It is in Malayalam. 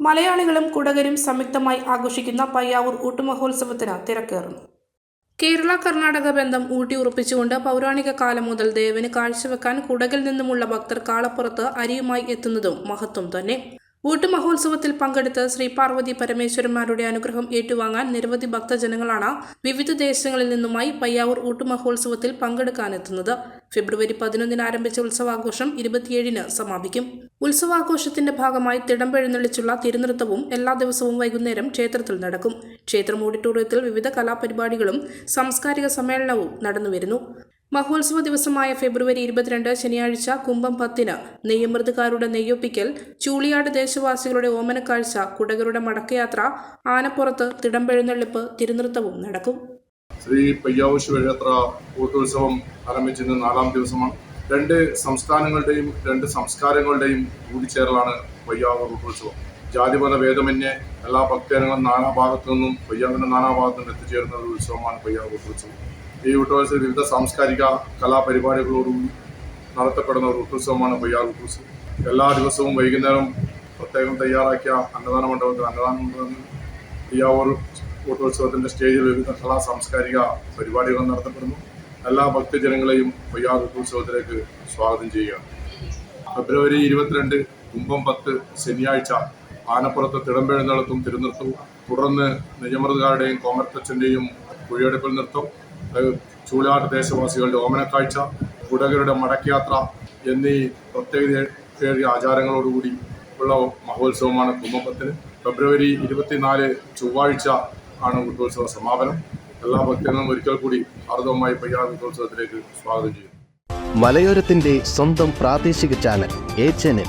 മലയാളികളും കുടകരും സംയുക്തമായി ആഘോഷിക്കുന്ന പയ്യാവൂർ ഊട്ടുമഹോത്സവത്തിന് തിരക്കേറുന്നു. കേരള കർണാടക ബന്ധം ഊട്ടി ഉറപ്പിച്ചുകൊണ്ട് പൗരാണിക കാലം മുതൽ ദേവന് കാഴ്ചവെക്കാൻ കുടകിൽ നിന്നുമുള്ള ഭക്തർ കാളപ്പുറത്ത് അരിയുമായി എത്തുന്നതും മഹത്വം തന്നെ. ഊട്ടുമഹോത്സവത്തിൽ പങ്കെടുത്ത് ശ്രീ പാർവതി പരമേശ്വരന്മാരുടെ അനുഗ്രഹം ഏറ്റുവാങ്ങാൻ നിരവധി ഭക്തജനങ്ങളാണ് വിവിധ ദേശങ്ങളിൽ നിന്നുമായി പയ്യാവൂർ ഊട്ടുമഹോത്സവത്തിൽ പങ്കെടുക്കാനെത്തുന്നത്. ഫെബ്രുവരി പതിനൊന്നിന് ആരംഭിച്ച ഉത്സവാഘോഷം ഇരുപത്തിയേഴിന് സമാപിക്കും. ഉത്സവാഘോഷത്തിന്റെ ഭാഗമായി തിടമ്പെഴുന്നള്ളിച്ചുള്ള തിരുനൃത്തവും എല്ലാ ദിവസവും വൈകുന്നേരം ക്ഷേത്രത്തിൽ നടക്കും. ക്ഷേത്രം ഓഡിറ്റോറിയത്തിൽ വിവിധ കലാപരിപാടികളും സാംസ്കാരിക സമ്മേളനവും നടന്നുവരുന്നു. മഹോത്സവ ദിവസമായ ഫെബ്രുവരി ഇരുപത്തിരണ്ട് ശനിയാഴ്ച കുംഭം പത്തിന് നെയ്യമൃതുകാരുടെ നെയ്യൊപ്പിക്കൽ ചൂളിയാട് ദേശവാസികളുടെ ഓമനക്കാഴ്ച കുടകരുടെ മടക്കയാത്ര ആനപ്പുറത്ത് തിടമ്പെഴുന്നള്ളിപ്പ് തിരുനൃത്തവും നടക്കും. ശ്രീ പയ്യാവ് ശിവക്ഷേത്ര കൂട്ടോത്സവം ആരംഭിച്ചിരുന്ന നാലാം ദിവസമാണ്. രണ്ട് സംസ്ഥാനങ്ങളുടെയും രണ്ട് സംസ്കാരങ്ങളുടെയും കൂടിച്ചേരലാണ് പയ്യാവ് കൂട്ടോത്സവം ജാതിമത ഭേദമന്യേ എല്ലാ ഭക്തജനങ്ങളും നാനാഭാഗത്തു നിന്നും പയ്യാവിന്റെ നാനാഭാഗത്തു നിന്നും എത്തിച്ചേരുന്ന ഒരു ഉത്സവമാണ് പയ്യാവ് കൂട്ടുത്സവം ഈ ഉത്സവത്തിൽ വിവിധ സാംസ്കാരിക കലാപരിപാടികളോടുകൂടി നടത്തപ്പെടുന്ന ഒരു ഉത്സവമാണ് ബയ്യാർ ഉത്സവം. എല്ലാ ദിവസവും വൈകുന്നേരം പ്രത്യേകം തയ്യാറാക്കിയ അന്നദാന മണ്ഡപത്തിൽ അന്നദാന മണ്ഡപത്തിൽ ബയ്യാവൂർ ഊട്ടോത്സവത്തിന്റെ സ്റ്റേജിൽ വിവിധ കലാ സാംസ്കാരിക പരിപാടികൾ നടത്തപ്പെടുന്നു. എല്ലാ ഭക്തജനങ്ങളെയും ബയ്യാർ ഉത്സവത്തിലേക്ക് സ്വാഗതം ചെയ്യുകയാണ്. ഫെബ്രുവരി ഇരുപത്തിരണ്ട് കുംഭം പത്ത് ശനിയാഴ്ച ആനപ്പുറത്ത് തിടമ്പെഴുന്നള്ളത്തും തിരുനൃത്തവും തുടർന്ന് നിജമൃതുകാരുടെയും കോമർത്തച്ഛന്റെയും കുഴിയെടുപ്പിൽ നൃത്തം. ചൂലാട്ട് ദേശവാസികളുടെ ഓമനക്കാഴ്ച കുടകരുടെ മടക്കയാത്ര എന്നീ പ്രത്യേകതയേറിയ ആചാരങ്ങളോടുകൂടി ഉള്ള മഹോത്സവമാണ് കുംഭപത്തിന് ഫെബ്രുവരി ഇരുപത്തിനാല് ചൊവ്വാഴ്ച ആണ് ഉത്സവ സമാപനം. എല്ലാ ഭക്തരും ഒരിക്കൽ കൂടി ഹർദവുമായി പയ്യാർ ഉത്സവത്തിലേക്ക് സ്വാഗതം ചെയ്യുന്നു. മലയോരത്തിന്റെ സ്വന്തം പ്രാദേശിക ചാനൽ എ ചാനൽ.